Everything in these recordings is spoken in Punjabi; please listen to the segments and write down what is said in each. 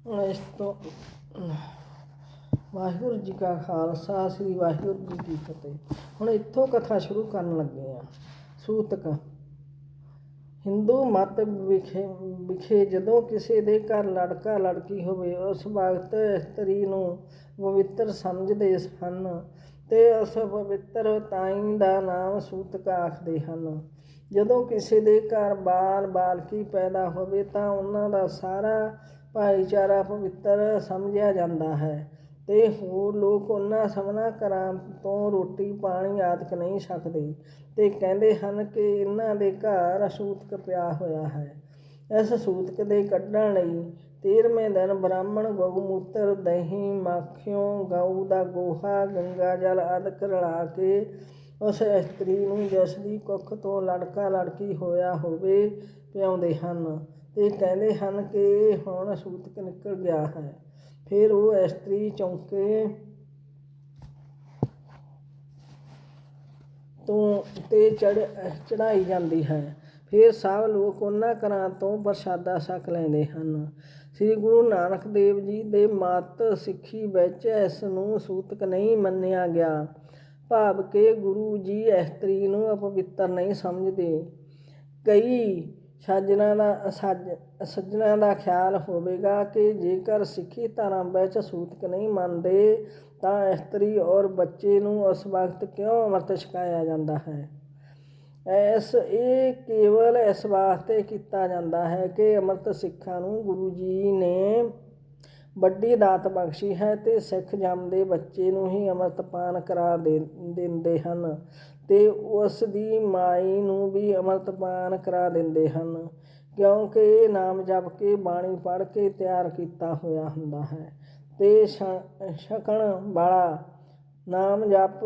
ਇਸ ਤੋਂ ਵਾਹਿਗੁਰੂ ਜੀ ਕਾ ਖਾਲਸਾ, ਸ੍ਰੀ ਵਾਹਿਗੁਰੂ ਜੀ ਕੀ ਫਤਿਹ। ਹੁਣ ਇੱਥੋਂ ਕਥਾ ਸ਼ੁਰੂ ਕਰਨ ਲੱਗੇ ਆ ਸੂਤਕ, ਹਿੰਦੂ ਮਤ ਵਿਖੇ ਵਿਖੇ ਜਦੋਂ ਕਿਸੇ ਦੇ ਘਰ ਲੜਕਾ ਲੜਕੀ ਹੋਵੇ, ਉਸ ਵਕਤ ਇਸਤਰੀ ਨੂੰ ਪਵਿੱਤਰ ਸਮਝਦੇ ਹਨ ਤੇ ਉਸ ਪਵਿੱਤਰ ਤਾਈ ਦਾ ਨਾਮ ਸੂਤਕ ਆਖਦੇ ਹਨ। ਜਦੋਂ ਕਿਸੇ ਦੇ ਘਰ ਬਾਲ ਬਾਲਕੀ ਪੈਦਾ ਹੋਵੇ ਤਾਂ ਉਹਨਾਂ ਦਾ ਸਾਰਾ ਭਾਈਚਾਰਾ ਪਵਿੱਤਰ ਸਮਝਿਆ ਜਾਂਦਾ ਹੈ ਅਤੇ ਹੋਰ ਲੋਕ ਉਹਨਾਂ ਸਭਨਾਂ ਘਰਾਂ ਤੋਂ ਰੋਟੀ ਪਾਣੀ ਆਦਿਕ ਨਹੀਂ ਛਕਦੇ ਅਤੇ ਕਹਿੰਦੇ ਹਨ ਕਿ ਇਹਨਾਂ ਦੇ ਘਰ ਸੂਤਕ ਪਿਆ ਹੋਇਆ ਹੈ। ਇਸ ਸੂਤਕ ਦੇ ਕੱਢਣ ਲਈ ਤੇਰਵੇਂ ਦਿਨ ਬ੍ਰਾਹਮਣ, ਗਊਮੂਤਰ, ਦਹੀਂ, ਮੱਖਿਓਂ, ਗਊ ਦਾ ਗੋਹਾ, ਗੰਗਾ ਜਲ ਆਦਿਕ ਰਲਾ ਕੇ ਉਸ ਇਸਤਰੀ ਨੂੰ ਜਿਸ ਦੀ ਕੁੱਖ ਤੋਂ ਲੜਕਾ ਲੜਕੀ ਹੋਇਆ ਹੋਵੇ ਪਿਆਉਂਦੇ ਹਨ। ਤੇ ਕਹਿੰਦੇ ਹਨ ਕਿ ਹੁਣ ਸੂਤਕ ਨਿਕਲ ਗਿਆ ਹੈ। ਫਿਰ ਉਹ ਇਸਤਰੀ ਚੌਂਕੇ ਤੋਂ ਤੇ ਚੜ ਚੜਾਈ ਜਾਂਦੀ ਹੈ। ਫਿਰ ਸਭ ਲੋਕ ਉਹਨਾਂ ਘਰਾਂ ਤੋਂ ਪ੍ਰਸ਼ਾਦਾ ਛਕ ਲੈਂਦੇ ਹਨ। ਸ੍ਰੀ ਗੁਰੂ ਨਾਨਕ ਦੇਵ ਜੀ ਦੇ ਮਤ ਸਿੱਖੀ ਵਿੱਚ ਇਸ ਨੂੰ ਸੂਤਕ ਨਹੀਂ ਮੰਨਿਆ ਗਿਆ। ਭਾਵ ਕਿ ਗੁਰੂ ਜੀ ਇਸਤਰੀ ਨੂੰ ਅਪਵਿੱਤਰ ਨਹੀਂ ਸਮਝਦੇ। ਕਈ ਸੱਜਣਾ ਦਾ, ਸਾਜ ਸੱਜਣਾ ਦਾ ਖਿਆਲ ਹੋਵੇਗਾ ਕਿ ਜੇਕਰ ਸਿੱਖੀ ਧਰਮ ਵਿੱਚ ਸੂਤਕ ਨਹੀਂ ਮੰਨਦੇ, ਤਾਂ ਇਸਤਰੀ ਔਰ ਬੱਚੇ ਨੂੰ ਉਸ ਵਕਤ ਕਿਉਂ ਅੰਮ੍ਰਿਤ ਛਕਾਇਆ ਜਾਂਦਾ ਹੈ? ਇਸ, ਇਹ ਕੇਵਲ ਇਸ ਵਾਸਤੇ ਕੀਤਾ ਜਾਂਦਾ ਹੈ ਕਿ ਅੰਮ੍ਰਿਤ ਸਿੱਖਾਂ ਨੂੰ ਗੁਰੂ ਜੀ ਨੇ ਵੱਡੀ ਦਾਤ ਬਖਸ਼ੀ ਹੈ ਤੇ ਸਿੱਖ ਜੰਮਦੇ ਬੱਚੇ ਨੂੰ ਹੀ ਅੰਮ੍ਰਿਤ ਕਰਾ ਦੇ, ਦਿੰਦੇ ਹਨ। ਤੇ ਉਸ ਦੀ ਮਾਈ ਨੂੰ ਵੀ ਅੰਮ੍ਰਿਤਪਾਨ ਕਰਾ ਦਿੰਦੇ ਹਨ, ਕਿਉਂਕਿ ਇਹ ਨਾਮ ਜਪ ਕੇ ਬਾਣੀ ਪੜ੍ਹ ਕੇ ਤਿਆਰ ਕੀਤਾ ਹੋਇਆ ਹੁੰਦਾ ਹੈ। ਅਤੇ ਛ, ਛਕਣ ਵਾਲਾ ਨਾਮ ਜਪ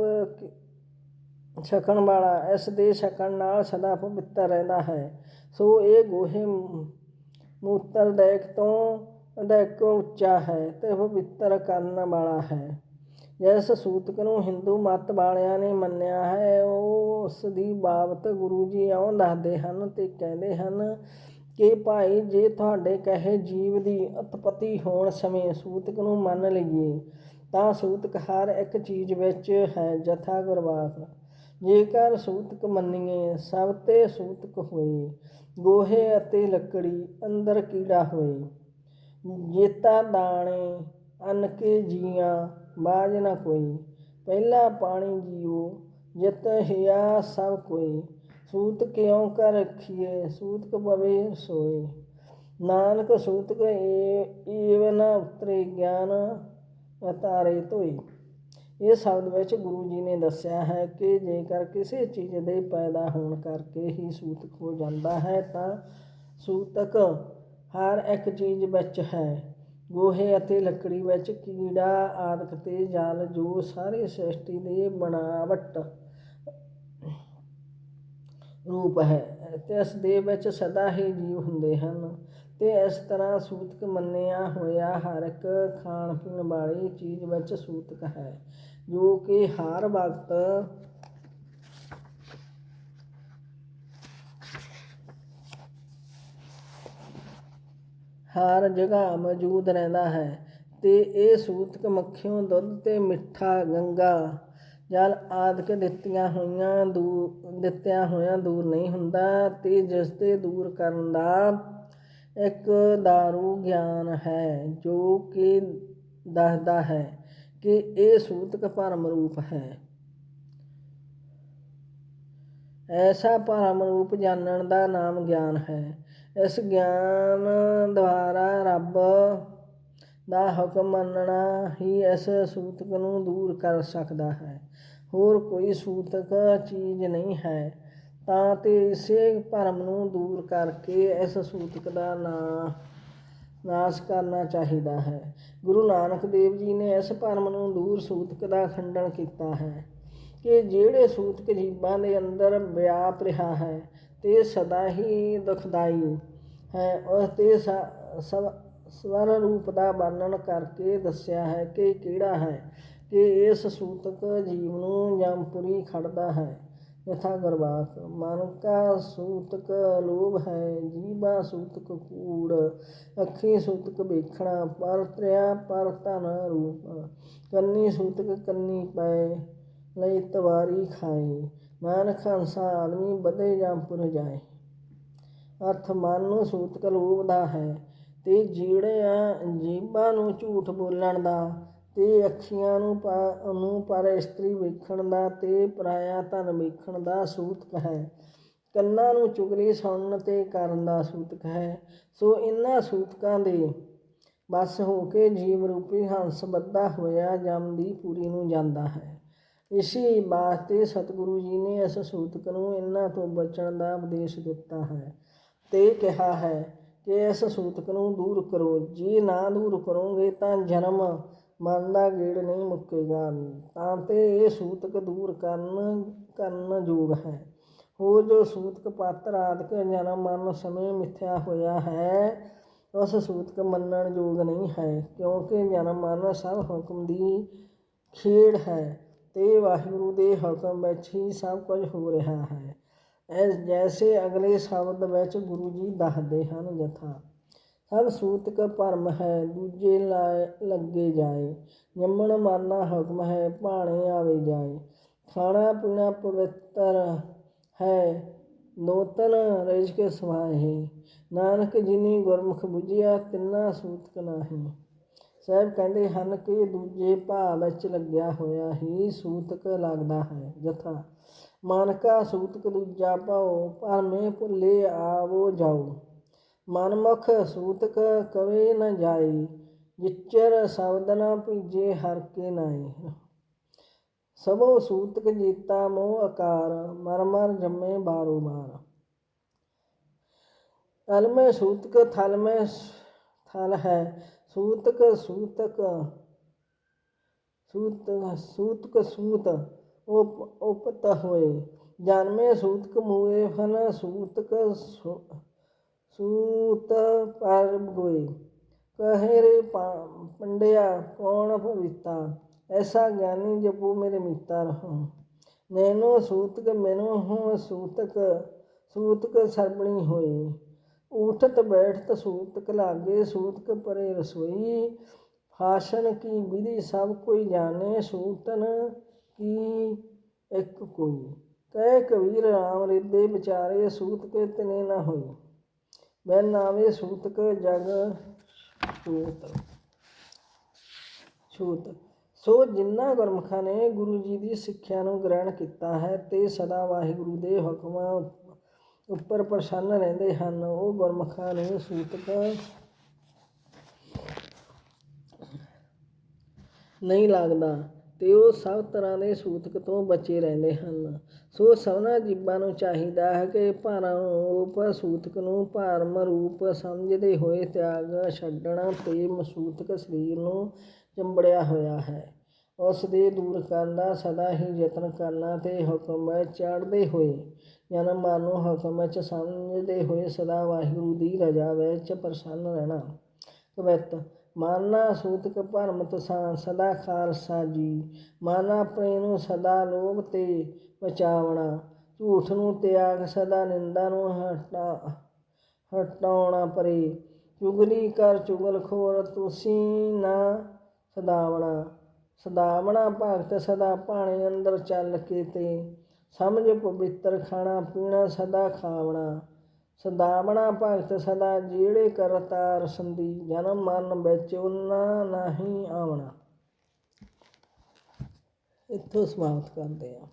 ਛਕਣ ਵਾਲਾ ਇਸ ਦੇ ਛਕਣ ਨਾਲ ਸਦਾ ਪਵਿੱਤਰ ਰਹਿੰਦਾ ਹੈ। ਸੋ ਇਹ ਗੋਹੇ ਮੂਤਰ ਦੇਖ ਤੋਂ ਅਧਿਕ ਉੱਚਾ ਹੈ ਤੇ ਪਵਿੱਤਰ ਕਰਨ ਵਾਲਾ ਹੈ। ਜਿਸ ਸੂਤਕ ਨੂੰ ਹਿੰਦੂ ਮਤ ਵਾਲਿਆਂ ਨੇ ਮੰਨਿਆ ਹੈ, ਉਹ ਉਸ ਦੀ ਬਾਬਤ ਗੁਰੂ ਜੀ ਇਉਂ ਦੱਸਦੇ ਹਨ ਤੇ ਕਹਿੰਦੇ ਹਨ ਕਿ ਭਾਈ ਜੇ ਤੁਹਾਡੇ ਕਹੇ ਜੀਵ ਦੀ ਉਤਪਤੀ ਹੋਣ ਸਮੇਂ ਸੂਤਕ ਨੂੰ ਮੰਨ ਲਈਏ, ਤਾਂ ਸੂਤਕ ਹਰ ਇੱਕ ਚੀਜ਼ ਵਿੱਚ ਹੈ ਜਥਾ ਗੁਰਬਾਖ। ਜੇਕਰ ਸੂਤਕ ਮੰਨੀਏ, ਸਭ ਤੇ ਸੂਤਕ ਹੋਏ, ਗੋਹੇ ਅਤੇ ਲੱਕੜੀ ਅੰਦਰ ਕੀੜਾ ਹੋਏ, ਜੇਤਾ ਦਾਣੇ ਅੰਨ ਜੀਆਂ ਬਾਜ ਨਾ ਕੋਈ। ਪਹਿਲਾ ਪਾਣੀ ਜੀਓ ਜਿਤ ਹਿਆ ਸਭ ਕੋਈ। ਸੂਤ ਕਿਉ ਕਰ ਰਖੀਏ ਸੂਤਕ ਪਵੇ ਸੋਏ ਨਾਨਕ ਸੂਤਕ ਏਵ ਨ ਉਤਰੇ ਗਿਆਨ ਅਤਾਰੇ ਧੋਈ ਇਹ ਸ਼ਬਦ ਵਿੱਚ ਗੁਰੂ ਜੀ ਨੇ ਦੱਸਿਆ ਹੈ ਕਿ ਜੇਕਰ ਕਿਸੇ ਚੀਜ਼ ਦੇ ਪੈਦਾ ਹੋਣ ਕਰਕੇ ਹੀ ਸੂਤਕ ਹੋ ਜਾਂਦਾ ਹੈ, ਤਾਂ ਸੂਤਕ ਹਰ ਇੱਕ ਚੀਜ਼ ਵਿੱਚ ਹੈ। ਗੋਹੇ ਅਤੇ ਲੱਕੜੀ ਵਿੱਚ ਕੀੜਾ ਆਦਿਕ ਤੇ ਜਲ, ਜੋ ਸਾਰੇ ਸ੍ਰਿਸ਼ਟੀ ਦੇ ਬਣਾਵਟ ਰੂਪ ਹੈ ਤੇ ਇਸ ਦੇ ਵਿੱਚ ਸਦਾ ਹੀ ਜੀਵ ਹੁੰਦੇ ਹਨ ਤੇ ਇਸ ਤਰ੍ਹਾਂ ਸੂਤਕ ਮੰਨਿਆ ਹੋਇਆ ਹਰ ਇੱਕ ਖਾਣ ਪੀਣ ਵਾਲੀ ਚੀਜ਼ ਵਿੱਚ ਸੂਤਕ ਹੈ, ਜੋ ਕਿ ਹਰ ਵਕਤ ਹਰ ਜਗ੍ਹਾ ਮੌਜੂਦ ਰਹਿੰਦਾ ਹੈ ਅਤੇ ਇਹ ਸੂਤਕ ਮੱਖਿਓਂ ਦੁੱਧ ਤੇ ਮਿੱਠਾ ਗੰਗਾ। ਜਲ ਆਦਿਕ ਦਿੱਤੀਆਂ ਹੋਈਆਂ ਦੂਰ, ਦਿੱਤਿਆਂ ਹੋਇਆਂ ਦੂਰ ਨਹੀਂ ਹੁੰਦਾ ਅਤੇ ਜਿਸ ਤੇ ਦੂਰ ਕਰਨ ਦਾ ਇੱਕ ਦਾਰੂ ਗਿਆਨ ਹੈ ਜੋ ਕਿ ਦੱਸਦਾ ਹੈ ਕਿ ਇਹ ਸੂਤਕ ਭਰਮ ਰੂਪ ਹੈ। ਐਸਾ ਭਰਮ ਰੂਪ ਜਾਣਨ ਦਾ ਨਾਮ ਗਿਆਨ ਹੈ। ਇਸ ਗਿਆਨ ਦੁਆਰਾ ਰੱਬ ਦਾ ਹੁਕਮ ਮੰਨਣਾ ਹੀ ਇਸ ਸੂਤਕ ਨੂੰ ਦੂਰ ਕਰ ਸਕਦਾ ਹੈ। ਹੋਰ ਕੋਈ ਸੂਤਕ ਚੀਜ਼ ਨਹੀਂ ਹੈ। ਤਾਂ ਤੇ ਇਸੇ ਭਰਮ ਨੂੰ ਦੂਰ ਕਰਕੇ ਇਸ ਸੂਤਕ ਦਾ ਨਾਂ, ਨਾਸ਼ ਕਰਨਾ ਚਾਹੀਦਾ ਹੈ। ਗੁਰੂ ਨਾਨਕ ਦੇਵ ਜੀ ਨੇ ਇਸ ਭਰਮ ਨੂੰ ਦੂਰ ਸੂਤਕ ਦਾ ਖੰਡਨ ਕੀਤਾ ਹੈ ਕਿ ਜਿਹੜੇ ਸੂਤਕ ਜੀਵਾਂ ਦੇ ਅੰਦਰ ਵਿਆਪ ਰਿਹਾ ਹੈ ਤੇ ਸਦਾ ਹੀ ਦੁਖਦਾਈ ਹੈ। ਅਤੇ ਸਵਰ ਰੂਪ ਦਾ ਵਰਣਨ ਕਰਕੇ ਦੱਸਿਆ ਹੈ ਕਿ ਕਿਹੜਾ ਹੈ ਕਿ ਇਸ ਸੂਤਕ ਜੀਵ ਨੂੰ ਜਮਪੁਰੀ ਖੜਦਾ ਹੈ। ਯਥਾ ਗਰਵਾਕ ਮਨ ਕਾ ਸੂਤਕ ਲੋਭ ਹੈ ਜੀਵਾ ਸੂਤਕ ਕੂੜ, ਅੱਖੀ ਸੂਤਕ ਵੇਖਣਾ, ਪਰ ਤ੍ਰਿਆ, ਪਰ ਤਨ ਰੂਪ, ਕੰਨੀ ਸੂਤਕ ਕੰਨੀ ਪਏ ਲਈ ਤਵਾਰੀ ਖਾਏ ਨਾਨਕ ਹੰਸਾ ਆਦਮੀ ਵਧੇ ਜਾਂ ਪੁਰ ਜਾਏ। ਅਰਥ ਮਨ ਨੂੰ ਸੂਤਕ ਲੋਭ ਦਾ ਹੈ। ਤੇ ਜੀੜਿਆਂ ਜੀਬਾਂ ਨੂੰ ਝੂਠ ਬੋਲਣ ਦਾ, ਤੇ ਅੱਖੀਆਂ ਨੂੰ ਪ- ਨੂੰ ਪਰ ਇਸਤਰੀ ਵੇਖਣ ਦਾ, ਤੇ ਪਰਾਇਆ ਧਨ ਵੇਖਣ ਦਾ ਸੂਤਕ ਹੈ। ਕੰਨਾਂ ਨੂੰ ਚੁਗਲੀ ਸੁਣਨ ਤੇ ਕਰਨ ਦਾ ਸੂਤਕ ਹੈ। ਸੋ ਇਨ੍ਹਾਂ ਸੂਤਕਾਂ ਦੇ ਬਸ ਹੋ ਕੇ ਜੀਵ ਰੂਪੀ ਹੰਸ ਬੱਧਾ ਹੋਇਆ ਜਮ ਦੀ ਪੂਰੀ ਨੂੰ ਜਾਂਦਾ ਹੈ। ਇਸੀ ਵਾਸਤੇ ਸਤਿਗੁਰੂ ਜੀ ਨੇ ਇਸ ਸੂਤਕ ਨੂੰ ਇਹਨਾਂ ਤੋਂ ਬਚਣ ਦਾ ਉਪਦੇਸ਼ ਦਿੱਤਾ ਹੈ ਤੇ ਕਿਹਾ ਹੈ ਕਿ ਇਸ ਸੂਤਕ ਨੂੰ ਦੂਰ ਕਰੋ, ਜੇ ਨਾ ਦੂਰ ਕਰੋਗੇ ਤਾਂ ਜਨਮ ਮਨ ਦਾ ਗੇੜ ਨਹੀਂ ਮੁੱਕੇਗਾ। ਤਾਂ ਤੇ ਇਹ ਸੂਤਕ ਦੂਰ ਕਰਨ ਕਰਨ ਯੋਗ ਹੈ। ਹੋਰ ਜੋ ਸੂਤਕ ਪਾਤਰ ਆਦਿਕ ਜਨਮ ਮਨ ਸਮੇਂ ਮਿਥਿਆ ਹੋਇਆ ਹੈ, ਉਸ ਸੂਤਕ ਮੰਨਣ ਯੋਗ ਨਹੀਂ ਹੈ, ਕਿਉਂਕਿ ਜਨਮ ਮਨ ਸਭ ਹੁਕਮ ਦੀ ਖੇਡ ਹੈ। ਅਤੇ ਵਾਹਿਗੁਰੂ ਦੇ ਹੁਕਮ ਵਿੱਚ ਹੀ ਸਭ ਕੁਝ ਹੋ ਰਿਹਾ ਹੈ। ਐਸ ਜੈਸੇ ਅਗਲੇ ਸ਼ਬਦ ਵਿੱਚ ਗੁਰੂ ਜੀ ਦੱਸਦੇ ਹਨ ਜਥਾ, ਸਭ ਸੂਤਕ ਭਰਮ ਹੈ, ਦੂਜੇ ਲਾ- ਲੱਗੇ ਜਾਏ, ਜੰਮਣ ਮਰਨਾ ਹੁਕਮ ਹੈ, ਭਾਣੇ ਆਵੇ ਜਾਏ, ਖਾਣਾ ਪੀਣਾ ਪਵਿੱਤਰ ਹੈ, ਨੋਤਨ ਰਜ ਕੇ ਸਮਾਹੇ ਨਾਨਕ ਜਿਨੀ ਗੁਰਮੁਖ ਬੁਝਿਆ ਤਿੰਨਾ ਸੂਤਕ ਨਾਹੀ। ਸਾਹਿਬ ਕਹਿੰਦੇ ਹਨ ਕਿ ਦੂਜੇ ਭਾਅ ਵਿੱਚ ਲੱਗਿਆ ਹੋਇਆ ਹੀ ਸੂਤਕ ਲੱਗਦਾ ਹੈ, ਜਥਾ। ਮਾਨਕਾ ਸੂਤਕ ਦੂਜਾ ਭਾਉ ਭਰਮੇ ਭੁੱਲੇ ਆਵੋ ਜਾਓ ਮਨਮੁਖ ਸੂਤਕ ਕਵੇ ਨ ਜਾਈ, ਜਿਚਰ ਸ਼ਬਦ ਨ ਭੀਜੇ ਹਰ ਕੇ ਨਾਈ। ਸਭੋ ਸੂਤਕ ਜੀਤਾ ਮੋਹ ਆਕਾਰ ਮਰ ਮਰ ਜੰਮੇ ਬਾਰੋ ਬਾਰ ਤਲ ਸੂਤਕ, ਥਲ ਥਲ ਹੈ ਸੂਤਕ ਸੂਤਕ, ਸੂਤ ਸੂਤਕ, ਸੂਤ, ਉਪ, ਉਪਤ ਹੋਏ। ਜਨਮੇ ਸੂਤਕ ਮੂਏ ਫਨ, ਸੂਤਕ ਸੂਤ ਪਰ ਗੋਏ। ਕਹੇ ਰੇ ਪੰਡਿਆ, ਕੌਣ ਭਵਿਤਾ? ਐਸਾ ਗਿਆਨੀ ਜਪੂ ਮੇਰੇ ਮੀਤਾ ਰਹੋ। ਨੈਨੋ ਸੂਤਕ ਮੈਨੂੰ ਹੂੰ ਸੂਤਕ ਸੂਤਕ ਸਰਬਣੀ ਹੋਏ। ਹੋਈ ਉਠਤ ਬੈਠਤ ਸੂਤਕ ਲਾਗੇ ਸੂਤਕ ਪਰੇ ਰਸੋਈ। ਫਾਸ਼ਨ ਕੀ ਵਿਧੀ ਸਭ ਕੋਈ ਜਾਣੇ, ਸੂਤਨ ਕੀ ਇੱਕ ਕੋਈ। ਕਹਿ ਕਬੀਰ ਰਾਮ ਰਿਦੇ ਵਿਚਾਰੇ ਸੂਤਕ ਤਨੇ ਨਾ ਹੋਈ। ਮੈਂ ਨਾਵੇ ਸੂਤਕ ਜਗ ਛੂਤ। ਸੂਤ ਸੋ ਜਿਨ੍ਹਾਂ ਗੁਰਮੁਖਾਂ ਨੇ ਗੁਰੂ ਜੀ ਦੀ ਸਿੱਖਿਆ ਨੂੰ ਗ੍ਰਹਿਣ ਕੀਤਾ ਹੈ, ਤੇ ਸਦਾ ਵਾਹਿਗੁਰੂ ਦੇ ਹੁਕਮਾਂ ਉੱਪਰ ਪ੍ਰਸੰਨ ਰਹਿੰਦੇ ਹਨ। ਉਹ ਗੁਰਮੁਖਾਂ ਨੂੰ ਸੂਤਕ ਨਹੀਂ ਲੱਗਦਾ ਤੇ ਉਹ ਸਭ ਤਰ੍ਹਾਂ ਦੇ ਸੂਤਕ ਤੋਂ ਬਚੇ ਰਹਿੰਦੇ ਹਨ। ਸੋ ਸਭਨਾ ਜੀਵਾਂ ਨੂੰ ਚਾਹੀਦਾ ਹੈ ਕਿ ਭਰਮ ਰੂਪ ਸੂਤਕ ਨੂੰ ਭਰਮ ਰੂਪ ਸਮਝਦੇ ਹੋਏ ਤਿਆਗ ਛੱਡਣਾ ਤੇ ਮਸੂਤਕ ਸਰੀਰ ਨੂੰ ਚੰਬੜਿਆ ਹੋਇਆ ਹੈ। ਉਸ ਦੇ ਦੂਰ ਕਰਨ ਦਾ ਸਦਾ ਹੀ ਯਤਨ ਕਰਨਾ ਤੇ ਹੁਕਮ ਚੜ੍ਹਦੇ ਹੋਏ। ਜਨਮ ਮਰਨ ਨੂੰ ਹੁਕਮ ਵਿੱਚ ਸਮਝਦੇ ਹੋਏ ਸਦਾ ਵਾਹਿਗੁਰੂ ਦੀ ਰਜ਼ਾ ਵਿੱਚ ਪ੍ਰਸੰਨ ਰਹਿਣਾ। ਕਵਿਤ, ਮਾਨਾ ਸੂਤਕ ਭਰਮ ਤਸਾਂ ਸਦਾ ਖਾਲਸਾ ਜੀ। ਮਾਨਾ ਆਪਣੇ ਨੂੰ ਸਦਾ ਲੋਭ ਤੇ ਬਚਾਵਣਾ। ਝੂਠ ਨੂੰ ਤਿਆਗ ਸਦਾ ਨਿੰਦਾ ਨੂੰ ਹਟਾ, ਹਟਾਉਣਾ ਪਰੇ। ਚੁਗਲੀ ਕਰ ਚੁਗਲ ਖੋਰ ਤੁਸੀਂ ਨਾ ਸਦਾਵਣਾ। ਸਦਾਵਣਾ ਭਗਤ ਸਦਾ ਭਾਣੇ ਅੰਦਰ ਚੱਲ ਕੇ ਤੇ ਸਮਝ ਪਵਿੱਤਰ ਖਾਣਾ ਪੀਣਾ ਸਦਾ ਖਾਵਣਾ। ਸਦਾਵਣਾ ਭਗਤ ਸਦਾ ਜਿਹੜੇ ਕਰਤਾਰ ਸੰਦੀ ਜਨਮ ਮਨ ਵਿੱਚ ਉਹਨਾਂ ਨਹੀਂ ਆਵਣਾ। ਇੱਥੋਂ ਸਮਾਪਤ ਕਰਦੇ ਆ